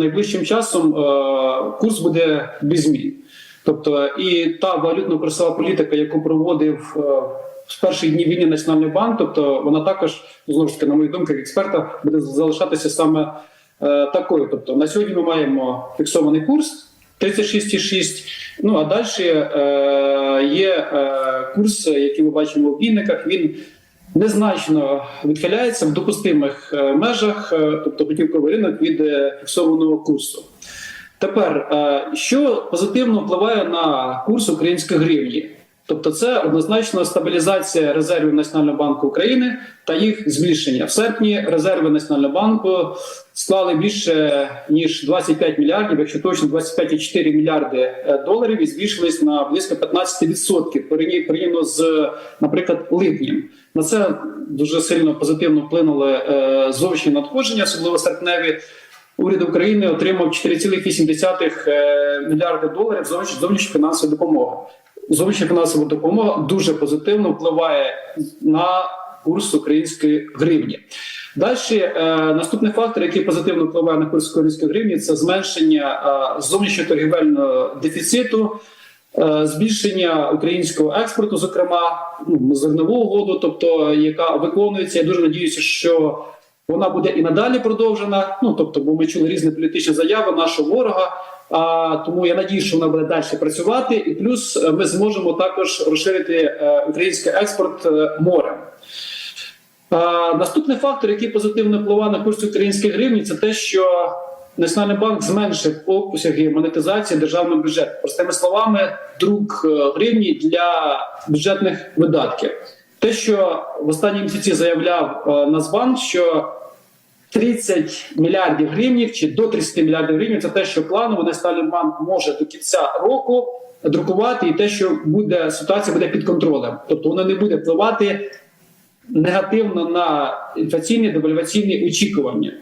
найближчим часом е, курс буде без змін. Тобто, і та валютно-курсова політика, яку проводив е, з перших днів війни Національний банк, тобто вона також знову ж таки, на мою думку, як експерта, буде залишатися саме е, такою. Тобто на сьогодні ми маємо фіксований курс 36,6, Ну а далі е, є е, курс, який ми бачимо в обійниках. Він незначно відхиляється в допустимих е, межах, е, тобто готівковий ринок від е, фіксованого курсу. Тепер, що позитивно впливає на курс української гривні? Тобто, це однозначно стабілізація резервів Національного банку України та їх збільшення. В серпні резерви Національного банку склали більше ніж 25 мільярдів, якщо точно 25,4 мільярди е, доларів, і збільшились на близько 15% порівні- порівняно з, наприклад, липнем. На це дуже сильно позитивно вплинули е, зовнішні надходження, особливо серпневі. Уряд України отримав 4,8 е, мільярди доларів зовнішньої фінансової допомоги. Зовнішня фінансова допомога дуже позитивно впливає на курс української гривні. Далі е, наступний фактор, який позитивно впливає на курс української гривні, це зменшення е, зовнішнього торгівельного дефіциту, е, збільшення українського експорту, зокрема ну, зернову угоду, тобто яка виконується. Я дуже надіюся, що вона буде і надалі продовжена. Ну тобто, бо ми чули різні політичні заяви нашого ворога. А тому я надію, що вона буде далі працювати, і плюс ми зможемо також розширити український експорт морем. А, наступний фактор, який позитивно впливає на курс української гривні, це те, що Національний банк зменшив обсяги монетизації державного бюджету. Простими словами, друк е, гривні для бюджетних видатків. Те, що в останні місяці заявляв е, Нацбанк, що 30 мільярдів гривнів чи до 30 мільярдів гривень це те, що планово Національний банк може до кінця року друкувати, і те, що буде ситуація буде під контролем, тобто воно не буде впливати негативно на інфляційні девальваційні очікування.